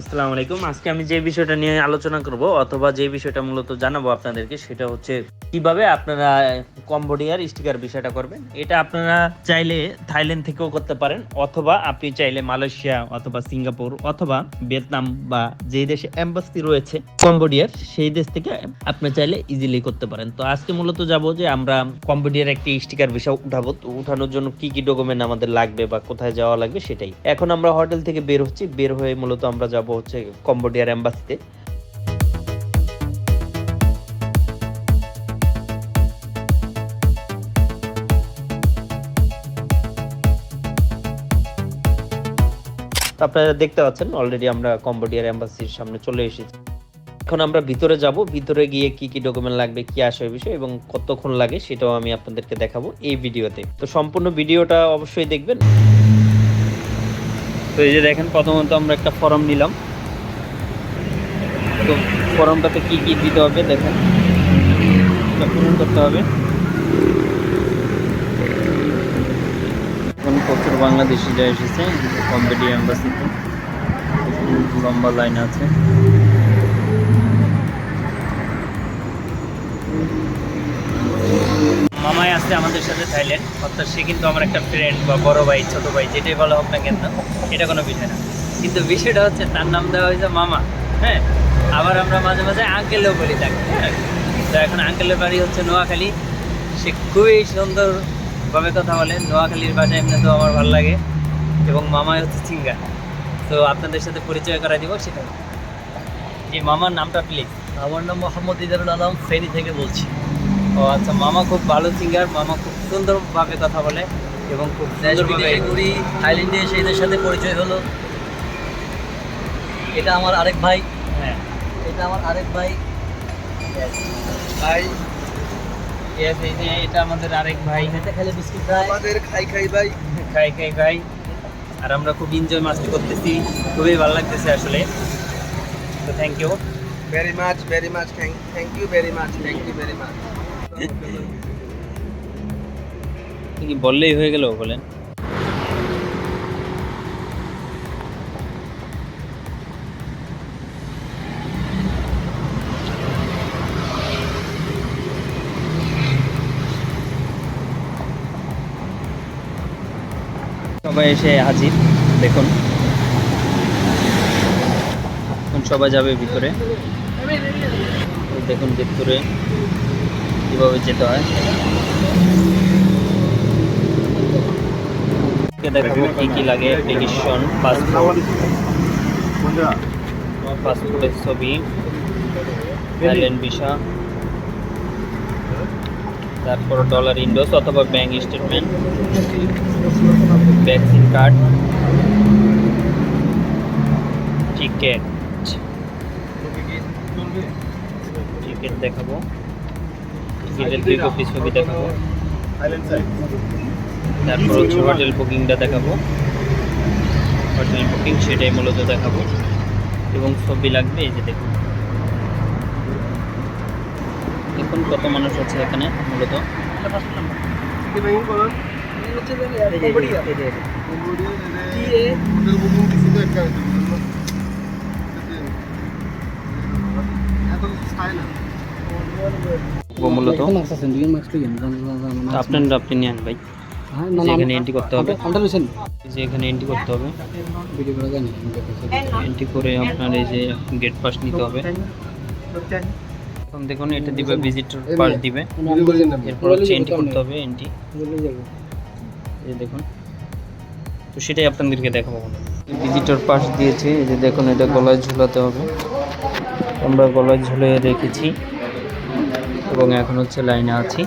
আসসালামু আলাইকুম। আজকে আমি যে বিষয়টা নিয়ে আলোচনা করব অথবা যে বিষয়টা মূলত জানাব আপনাদেরকে, সেটা হচ্ছে কীভাবে আপনারা কম্বোডিয়ার স্টিকার বিষয়টা করবেন, এটা আপনারা চাইলে থাইল্যান্ড থেকেও করতে পারেন, অথবা আপনি চাইলে মালয়েশিয়া অথবা সিঙ্গাপুর অথবা ভিয়েতনাম বা যে দেশে এম্বাসি রয়েছে কম্বোডিয়ার সেই দেশ থেকে আপনি চাইলে ইজিলি করতে পারেন। তো আজকে মূলত যাব যে আমরা কম্বোডিয়ার একটি স্টিকার বিষয় উঠাবো, তো উঠানোর জন্য কি কি ডকুমেন্ট আমাদের লাগবে বা কোথায় যাওয়া লাগবে সেটাই। এখন আমরা হোটেল থেকে বের হচ্ছি, বের হয়ে মূলত আমরা যাব হচ্ছে কম্বোডিয়ার এম্বাসিতে আপনারা দেখতে পাচ্ছেন অলরেডি আমরা কম্বোডিয়ার এম্বাসির সামনে চলে এসেছি। এখন আমরা ভিতরে যাব, ভিতরে গিয়ে কি কি ডকুমেন্ট লাগবে, কি আসে বিষয় এবং কতক্ষণ লাগে সেটাও আমি আপনাদেরকে দেখাবো এই ভিডিওতে। তো সম্পূর্ণ ভিডিওটা অবশ্যই দেখবেন। তো এই যে দেখেন, প্রথমত আমরা একটা ফর্ম নিলাম। তো ফর্মটাতে কি কি দিতে হবে দেখেন। পূরণ করতে হবে। এখন প্রচুর বাংলাদেশি যা এসেছে কম্পিটি এম্বাসিতে। লম্বা লাইন আছে। মামাই আছে আমাদের সাথে থাইল্যান্ড, অর্থাৎ সে কিন্তু আমার একটা ফ্রেন্ড বা বড় ভাই, ছোট ভাই, যেটাই বলা হোক না কেন, এটা কোনো বিষয় না। কিন্তু বিষয়টা হচ্ছে, তার নাম দেওয়া হয়েছে মামা। হ্যাঁ? আবার আমরা মাঝে মাঝে আঙ্কেলও বলি তাকে। হ্যাঁ তো এখন আঙ্কেলের বাড়ি হচ্ছে নোয়াখালী। সে খুবই সুন্দরভাবে কথা বলে নোয়াখালীর ভাষা এমনি তো আমার ভালো লাগে এবং মামাই হচ্ছে সিঙ্গার তো আপনাদের সাথে পরিচয় করা দিব সেটা যে মামার নামটা প্লিজ আমার নাম মোহাম্মদ ইদারুল আলম ফেনী থেকে বলছি। ও আচ্ছা মামা খুব ভালো সিঙ্গার মামা খুব সুন্দরভাবে কথা বলে এবং খুব সুন্দরভাবে ঘুরি থাইল্যান্ডে এসে এদের সাথে পরিচয় হলো। এটা আমার আরেক ভাই। হ্যাঁ। এটা আমার আরেক ভাই। ভাই Yes, এই যে এটা আমাদের আরেক ভাই। খেলে বিস্কিট ভাই আমাদের খাই খাই ভাই। খাই খাই খাই আর আমরা খুব এনজয় মাছটি করতেছি। খুবই ভালো লাগতেছে আসলে। তো thank you very much very much thank thank you very much thank you very much কি বললেই হয়ে গেল বলেন। সবাই এসে হাজির, দেখুন। এখন সবাই যাবে ভিতরে। দেখুন ভিতরে কীভাবে যেতে হয়। দেখাবো কি কি লাগে অ্যাপ্লিকেশন পাসপোর্ট পাসপোর্টের ছবি থাইল্যান্ড ভিসা তারপর ডলার ইন্ডোস অথবা bank statement vaccine card. Ticket. Ticket দেখাবো। টিকিটের দুই কপি ছবি দেখাবো। তারপর হচ্ছে হোটেল বুকিংটা দেখাবো। হোটেল বুকিং সেটাই মূলত দেখাবো। এবং ছবি লাগবে, এই যে দেখুন। দেখুন কত মানুষ আছে এখানে, মূলত। মূলত আপনার আপনি নেন ভাই। যে এখানে এন্ট্রি করতে হবে। যে এখানে এন্ট্রি করতে হবে। এন্ট্রি করে আপনার এই যে গেট পাস নিতে হবে। এখন দেখুন এটা দিবে ভিজিটর পাস দিবে। এরপর হচ্ছে এন্ট্রি করতে হবে এন্ট্রি এই দেখুন। তো সেটাই আপনাদেরকে দেখাবো ভিজিটর পাস দিয়েছে। এই যে দেখুন, এটা গলায় ঝুলাতে হবে। আমরা গলায় ঝুলে রেখেছি এবং এখন হচ্ছে লাইনে আছি।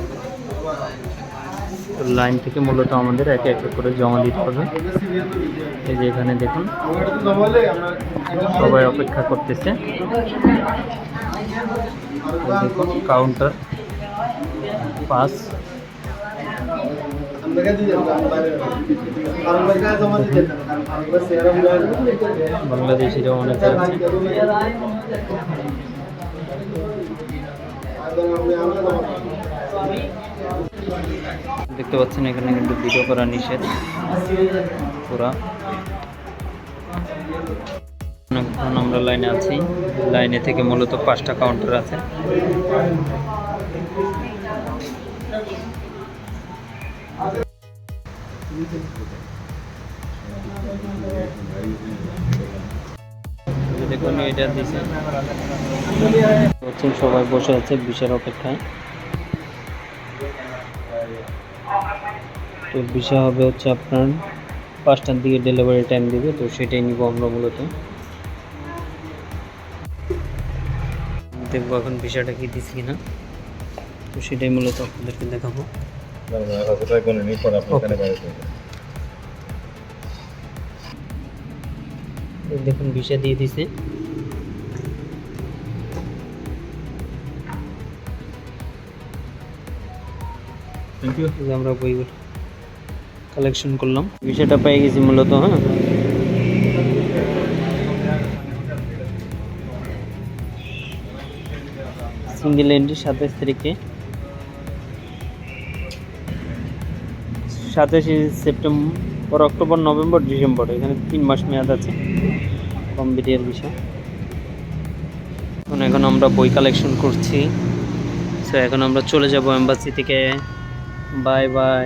লাইন থেকে মূলত আমাদের একে একে করে জমা দিতে হবে। এই যে এখানে দেখুন, সবাই অপেক্ষা করতেছে। কাউন্টার পাস বাংলাদেশিরা অনেকে দেখতে পাচ্ছেন, এখানে কিন্তু ভিডিও করা নিষেধ। পুরা। এখন আমরা লাইনে আছি। লাইনে থেকে মূলত পাঁচটা কাউন্টার আছে। দেখুন, এটা দিছে। হচ্ছে সবাই বসে আছে, বিশার অপেক্ষায়। তো বিষয় হবে হচ্ছে আপনার পাঁচটার দিকে ডেলিভারি টাইম দিবে, তো সেটাই নিব আমরা মূলত। দেখব এখন বিষয়টা কি দিছি কিনা। তো সেটাই মূলত আপনাদেরকে দেখাবো। দেখুন দিয়ে দিছে। থ্যাংক ইউ আমরা বইগুলো কালেকশন করলাম। বিষয়টা পেয়ে গেছি মূলত হ্যাঁ। সিঙ্গেল এন্ট্রি সাতাশ তারিখে। সাতাশে সেপ্টেম্বর অক্টোবর, নভেম্বর, ডিসেম্বর, এখানে তিন মাস মেয়াদ আছে কম বিডিয়ার বিষয়। এখন এখন আমরা বই কালেকশন করছি। সো এখন আমরা চলে যাব এম্বাসি থেকে। Bye bye